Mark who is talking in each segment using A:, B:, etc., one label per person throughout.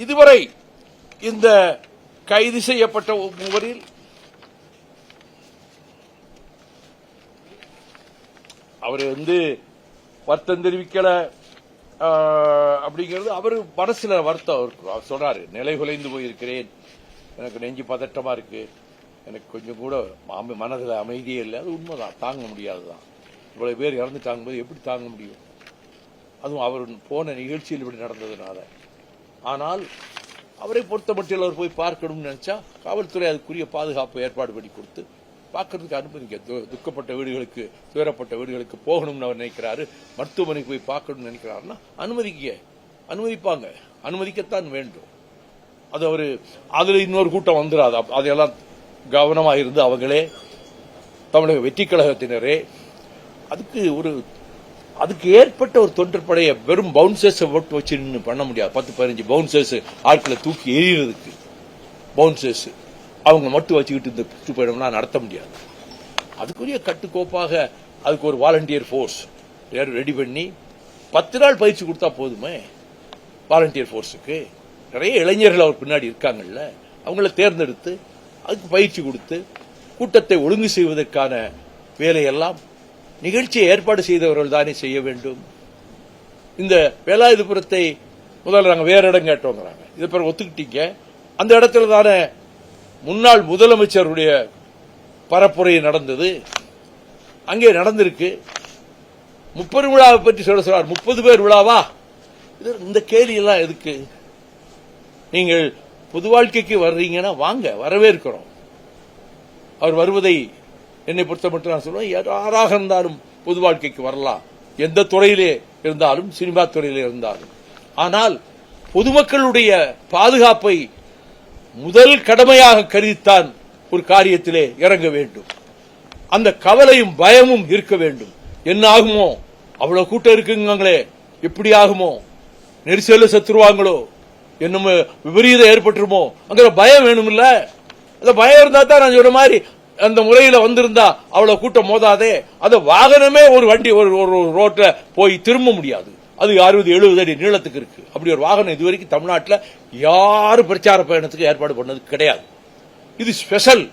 A: இதுவரை இந்த கைது செய்யப்பட்ட மூவரில் அவர் வந்து வருத்தம் தெரிவிக்கல. அப்படிங்கிறது அவர் மனசில் வருத்தம் இருக்கும் அவர் சொல்றாரு நிலை குலைந்து போயிருக்கிறேன். எனக்கு நெஞ்சு பதட்டமா இருக்கு. எனக்கு கொஞ்சம் கூட அம- மனதில் அமைதியே இல்லை. அது உண்மைதான். தாங்க முடியாதுதான். இவ்வளவு பேர் இறந்துட்டாங்க போது எப்படி தாங்க முடியும்? அதுவும் அவர் போன நிகழ்ச்சியில் இப்படி நடந்ததுனால. ஆனால் அவரை பொறுத்த அவர் போய் பார்க்கணும்னு நினைச்சா காவல்துறை அதுக்குரிய பாதுகாப்பு ஏற்பாடு பண்ணி கொடுத்து பார்க்கறதுக்கு அனுமதிக்க துக்கப்பட்ட வீடுகளுக்கு துயரப்பட்ட வீடுகளுக்கு போகணும்னு அவர் நினைக்கிறாரு மருத்துவமனைக்கு போய் பார்க்கணும்னு நினைக்கிறாருன்னா அனுமதிக்க அனுமதிப்பாங்க. அனுமதிக்கத்தான் வேண்டும். அது அவர் அதில் இன்னொரு கூட்டம் வந்துடாது அதையெல்லாம் கவனமாக இருந்து அவங்களே தமிழக வெற்றி கழகத்தினரே அதுக்கு ஒரு அதுக்கு ஏற்பட்ட ஒரு தொண்டர் படையை வெறும் பவுன்சர்ஸ் ஓட்டு வச்சு நின்று பண்ண முடியாது. பத்து பதினஞ்சு பவுன்சர்ஸ் ஆட்களை தூக்கி எறிகிறதுக்கு பவுன்சர்ஸ் அவங்க மட்டும் வச்சுக்கிட்டு இந்த சுற்றுப்பயணம்லாம் நடத்த முடியாது. அதுக்குரிய கட்டுக்கோப்பாக அதுக்கு ஒரு வாலண்டியர் ஃபோர்ஸ் ரெடி பண்ணி பத்து நாள் பயிற்சி கொடுத்தா போதுமே வாலண்டியர் ஃபோர்ஸுக்கு நிறைய இளைஞர்கள் அவர் பின்னாடி இருக்காங்கல்ல அவங்கள தேர்ந்தெடுத்து அதுக்கு பயிற்சி கொடுத்து கூட்டத்தை ஒழுங்கு செய்வதற்கான வேலையெல்லாம் நிகழ்ச்சியை ஏற்பாடு செய்தவர்கள் தானே செய்ய வேண்டும். இந்த வேலாயுதபுரத்தை முதல்ல நாங்கள் வேற இடம் கேட்டோங்கிறாங்க. இது பிறகு ஒத்துக்கிட்டீங்க. அந்த இடத்துல தானே முன்னாள் முதலமைச்சருடைய பரப்புரை நடந்தது. அங்கே நடந்திருக்கு. முப்பது விழாவை பற்றி சொல்ல சொல்றார். முப்பது பேர் விழாவா? இது இந்த கேள்வியெல்லாம் எதுக்கு? நீங்கள் பொது வாழ்க்கைக்கு வர்றீங்கன்னா வாங்க வரவேற்கிறோம். அவர் வருவதை என்னை பொறுத்த மட்டும் நான் சொல்லுவேன் யாராக இருந்தாலும் பொது வாழ்க்கைக்கு வரலாம். எந்த துறையிலே இருந்தாலும் சினிமா துறையிலே இருந்தாலும். ஆனால் பொதுமக்களுடைய பாதுகாப்பை முதல் கடமையாக கருதித்தான் ஒரு காரியத்திலே இறங்க வேண்டும். அந்த கவலையும் பயமும் இருக்க வேண்டும். என்ன ஆகுமோ? அவ்வளவு கூட்டம் இருக்குங்களே எப்படி ஆகுமோ? நெரிசல செத்துருவாங்களோ? என்னமோ விபரீதம் ஏற்பட்டுருமோ? அங்கிற பயம் வேணும்ல அந்த பயம் இருந்தா தான் நான் சொன்ன மாதிரி அந்த முறையில வந்திருந்தா அவ்வளவு கூட்டம் மோதாதே. அந்த வாகனமே ஒரு வண்டி ஒரு ஒரு ரோட்ல போய் திரும்ப முடியாது. அது அறுபது எழுபது அடி நீளத்துக்கு இருக்கு. அப்படி ஒரு வாகனம் இதுவரைக்கும் தமிழ்நாட்டில் யாரும் பிரச்சார பயணத்துக்கு ஏற்பாடு பண்ணது கிடையாது. இது ஸ்பெஷல்.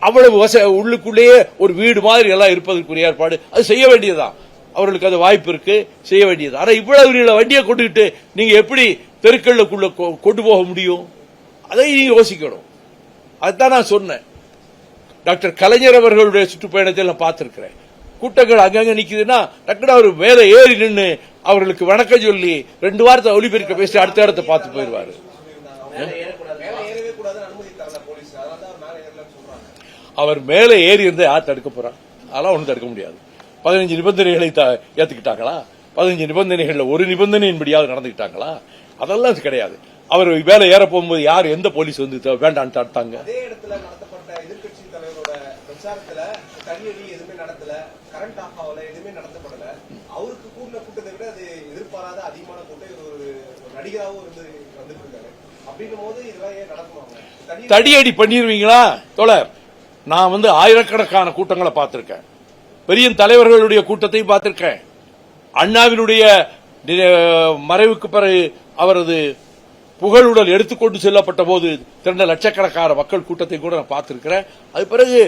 A: அவ்வளவு வச உள்ளுக்குள்ளேயே ஒரு வீடு மாதிரி எல்லாம் இருப்பதற்குரிய ஏற்பாடு. அது செய்ய வேண்டியதுதான். அவர்களுக்கு அது வாய்ப்பு இருக்கு செய்ய வேண்டியது. ஆனால் இவ்வளவு நீள வண்டியை கொண்டுகிட்டு நீங்க எப்படி தெருக்களுக்குள்ள கொ- கொண்டு போக முடியும்? அதை நீங்க யோசிக்கணும். அதுதான் நான் சொன்னேன். டாக்டர் கலைஞர் அவர்களுடைய சுற்றுப்பயணத்தில் நான் பார்த்திருக்கிறேன். கூட்டங்கள் அங்கங்க நிக்குதுன்னா டக்குனு அவர் மேல ஏறி நின்னு அவர்களுக்கு வணக்கம் சொல்லி ரெண்டு வாரத்தை ஒலிபெருக்க பேசி அடுத்த இடத்தை பார்த்து போயிடுவாரு.
B: அவர் மேலே
A: ஏறி இருந்தால் யார் தடுக்க போறான் அதெல்லாம் ஒன்றும் தடுக்க முடியாது. பதினஞ்சு நிபந்தனைகளை த- ஏத்துக்கிட்டாங்களா? பதினஞ்சு நிபந்தனைகள்ல ஒரு நிபந்தனையின்படியாவது நடந்துக்கிட்டாங்களா? அதெல்லாம் கிடையாது. அவர் மேலே ஏற போகும்போது யார் எந்த போலீஸ் வந்து த- வேண்டான்னு தடுத்தாங்க
B: அதே இடத்துல நடத்தப்பட்ட எதிர்க்கட்சி தலைவரோட பிரச்சாரத்துல தடியடி எதுவுமே நடத்தல கரண்ட் ஆஃப் ஆகல எதுவுமே நடத்தப்படல. அவருக்கு கூட்டின கூட்டத்தை விட அது எதிர்பாராத அதிகமான கூட்டம் இது ஒரு நடிகராகவும் இருந்து வந்துட்டு இருக்காரு அப்படின்னும் போது இதெல்லாம் ஏன் நடக்குமாங்க
A: தடியடி பண்ணிடுவீங்களா தோழர் நான் வந்து ஆயிரக்கணக்கான கூட்டங்களை பார்த்திருக்கேன். பெரிய தலைவர்களுடைய கூட்டத்தையும் பார்த்திருக்கேன். அண்ணாவினுடைய மறைவுக்கு பிறகு அவரது புகழுடல் எடுத்துக்கொண்டு செல்லப்பட்ட போது திரண்ட லட்சக்கணக்கான மக்கள் கூட்டத்தை கூட நான் பார்த்திருக்கிறேன். அது பிறகு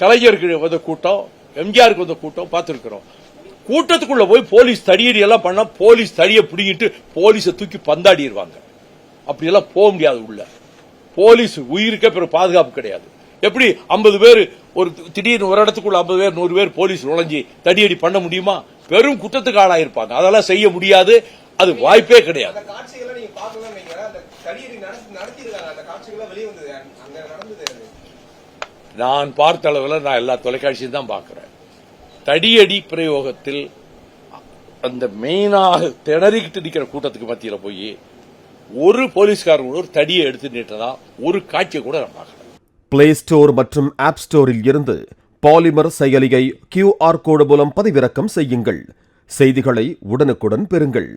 A: கலைஞர்கள் வந்த கூட்டம் எம்ஜிஆருக்கு வந்த கூட்டம் பார்த்திருக்கிறோம். கூட்டத்துக்குள்ள போய் போலீஸ் தடியடி எல்லாம் பண்ணா போலீஸ் தடியை பிடிங்கிட்டு போலீஸை தூக்கி பந்தாடிடுவாங்க அப்படியெல்லாம் போக முடியாது உள்ள. போலீஸ் உயிருக்கே பிறகு பாதுகாப்பு கிடையாது. எப்படி 50 பேர் ஒரு திடீர்னு ஒரு இடத்துக்குள்ள 50 பேர் நூறு பேர் போலீஸ் நுழைஞ்சி தடியடி பண்ண முடியுமா? பெரும் குற்றத்துக்கு ஆளாயிருப்பாங்க. அதெல்லாம் செய்ய முடியாது. அது வாய்ப்பே கிடையாது. நான் பார்த்த அளவில் நான் எல்லா தொலைக்காட்சியும் தான் பார்க்குறேன். தடியடி பிரயோகத்தில் அந்த மெயினாக திணறிக்கிட்டு நிற்கிற கூட்டத்துக்கு மத்தியில் போய் ஒரு போலீஸ்காரர் கூட ஒரு தடியை எடுத்து நிட்டதா ஒரு காட்சியை கூட நான் பார்க்கல.
C: பிளே ஸ்டோர் மற்றும் ஆப் ஸ்டோரில் இருந்து பாலிமர் செயலியை கியூஆர் கோடு மூலம் பதிவிறக்கம் செய்யுங்கள். செய்திகளை உடனுக்குடன் பெறுங்கள்.